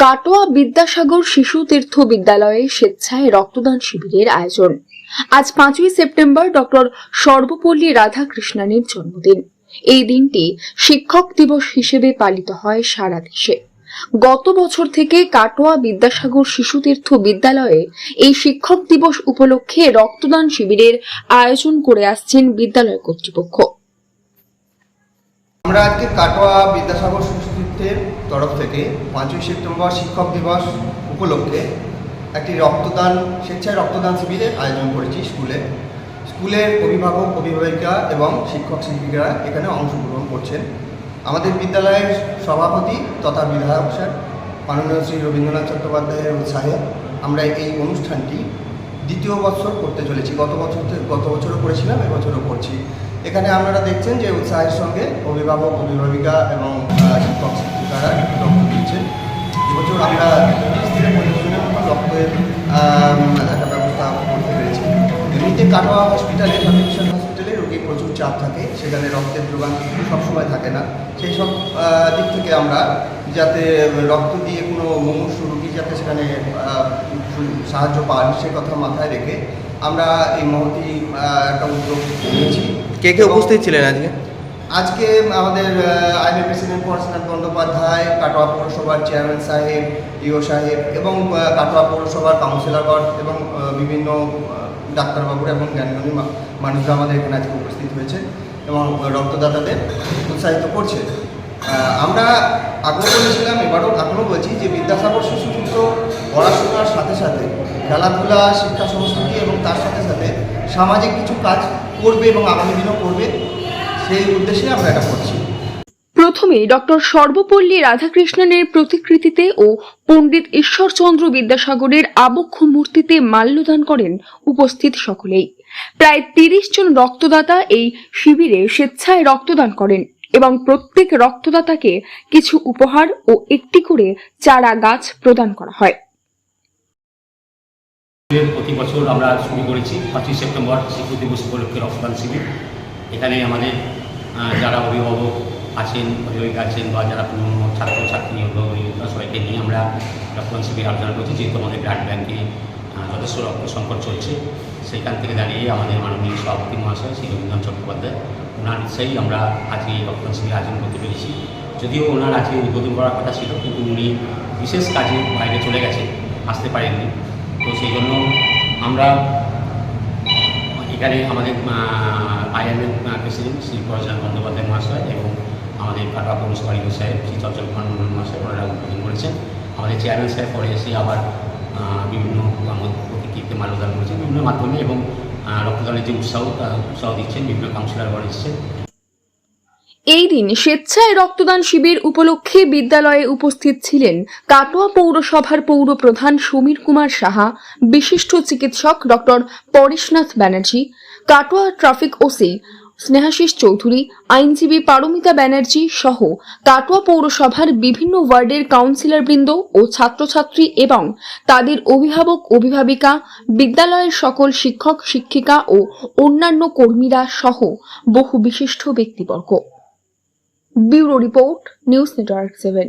কাটোয়া বিদ্যাসাগর শিশু তীর্থ বিদ্যালয়ে স্বেচ্ছায় রক্তদান শিবিরের আয়োজন। আজ পাঁচই সেপ্টেম্বর ডক্টর সর্বপল্লী রাধাকৃষ্ণানের জন্মদিন। এই দিনটি শিক্ষক দিবস হিসেবে পালিত হয় সারা দেশে। গত বছর থেকে কাটোয়া বিদ্যাসাগর শিশু তীর্থ বিদ্যালয়ে এই শিক্ষক দিবস উপলক্ষে রক্তদান শিবিরের আয়োজন করে আসছেন বিদ্যালয় কর্তৃপক্ষ। আমরা আজকে কাটোয়া বিদ্যাসাগর শিশুতীর্থের তরফ থেকে পাঁচই সেপ্টেম্বর শিক্ষক দিবস উপলক্ষে একটি রক্তদান, স্বেচ্ছায় রক্তদান শিবিরের আয়োজন করেছি স্কুলে। স্কুলের অভিভাবক, অভিভাবিকা এবং শিক্ষক শিক্ষিকারা এখানে অংশগ্রহণ করছেন। আমাদের বিদ্যালয়ের সভাপতি তথা বিধায়ক স্যার মাননীয় শ্রী রবীন্দ্রনাথ চট্টোপাধ্যায়ের উৎসাহে আমরা এই অনুষ্ঠানটি দ্বিতীয় বছর করতে চলেছি। গত বছর, গত বছরও করেছিলাম, এবছরও করছি। এখানে আপনারা দেখছেন যে উৎসাহের সঙ্গে অভিভাবক, অভিভাবিকা এবং শিক্ষক, শিক্ষিকারা রক্ত দিয়েছেন এবছর আমরা রক্তের একটা ব্যবস্থা করতে পেরেছি। এমনিতে কাটোয়া হসপিটালে সাব ডিভিশন হসপিটালে প্রচুর চাপ থাকে সেখানে রক্তের যোগান সবসময় থাকে না। সেই সব দিক থেকে আমরা যাতে রক্ত দিয়ে কোনো মুমূর্ষু রোগী যাতে সেখানে সাহায্য পান সে কথা মাথায় রেখে আমরা এই মহতি একটা উদ্যোগ নিয়েছি। কে কে উপস্থিত ছিলেন আজকে? আজকে আমাদের আইএমএ প্রেসিডেন্ট পরশুনাথ বন্দ্যোপাধ্যায় কাটোয়া পৌরসভার চেয়ারম্যান সাহেব ইও সাহেব এবং কাটোয়া পৌরসভার কাউন্সিলরগণ এবং বিভিন্ন ডাক্তারবাবুরা এবং জ্ঞানগণী মানুষরা আমাদের এখানে আজকে উপস্থিত হয়েছে এবং রক্তদাতাদের উৎসাহিত করছে। আমরা আগেও বলেছিলাম এবারও এখনও বলছি যে বিদ্যাসাগর শিশু পড়াশোনার সাথে সাথে খেলাধুলা, শিক্ষা সংস্কৃতি এবং তার সাথে সাথে সামাজিক কিছু কাজ করবে এবং আগামী দিনও করবে, সেই উদ্দেশ্যে আমরা এটা করছি। প্রথমে ডক্টর সর্বপল্লী রাধাকৃষ্ণনের প্রতিকৃতিতে ও পণ্ডিত ঈশ্বরচন্দ্র বিদ্যাসাগরের আবক্ষ মূর্তিতে মাল্যদান করেন উপস্থিত সকলেই। প্রায় তিরিশ জন রক্তদাতা এই শিবিরে স্বেচ্ছায় রক্তদান করেন এবং প্রত্যেক রক্তদাতাকে কিছু উপহার ও একটি করে চারা গাছ প্রদান করা হয়। প্রতি বছর আমরা শুরু করেছি পঁচিশ সেপ্টেম্বর শিশু দিবস উপলক্ষে রক্তদান শিবির। এখানে আমাদের যারা অভিভাবক আছেন, অভিভাবিকা আছেন বা যারা পুরনো ছাত্রছাত্রী অভিভাবক সবাইকে নিয়ে আমরা রক্তদান শিবির আলোচনা করছি। যেহেতু আমাদের ব্লাড ব্যাংকে যথেষ্ট রক্ত সংকট চলছে, সেইখান থেকে দাঁড়িয়ে আমাদের মাননীয় সভাপতি মহাশয় শ্রী রবীন্দ্রনাথ চট্টোপাধ্যায়, ওনার উৎসাহেই আমরা আজকে এই রক্তদান শিবির আয়োজন করতে পেরেছি। যদিও ওনার আজকে উদ্বোধন করার কথা ছিল, কিন্তু উনি বিশেষ কাজে বাইরে চলে গেছেন, আসতে পারেননি। তো সেই জন্য আমরা এখানে আমাদের আইএমএ প্রেসিডেন্ট শ্রী পরশুনাথ বন্দ্যোপাধ্যায় মহাশয় এবং আমাদের কাটা পৌরসভার ইউ সাহেব শ্রী চঞ্চল কুমার মন্ডল মহাশয় ওনারা উদ্বোধন করেছেন। আমাদের চেয়ারম্যান সাহেব পরে এসে আবার বিভিন্ন প্রতিকৃতিতে মাল্যদান করেছেন বিভিন্ন মাধ্যমে এবং রক্তদানের যে উৎসাহ উৎসাহ দিচ্ছেন, বিভিন্ন কাউন্সিলরগণ এসেছেন। এই দিন স্বেচ্ছায় রক্তদান শিবির উপলক্ষে বিদ্যালয়ে উপস্থিত ছিলেন কাটোয়া পৌরসভার পৌর প্রধান সমীর কুমার সাহা, বিশিষ্ট চিকিৎসক doctor Pareshnath Banerjee, Katwa traffic OC Snehashis Chowdhury, আইনজীবী পারমিতা ব্যানার্জি সহ কাটোয়া পৌরসভার বিভিন্ন ওয়ার্ডের কাউন্সিলরবৃন্দ ও ছাত্রছাত্রী এবং তাদের অভিভাবক, অভিভাবিকা, বিদ্যালয়ের সকল শিক্ষক, শিক্ষিকা ও অন্যান্য কর্মীরা সহ বহু বিশিষ্ট ব্যক্তিবর্গ। Bureau report, news network seven.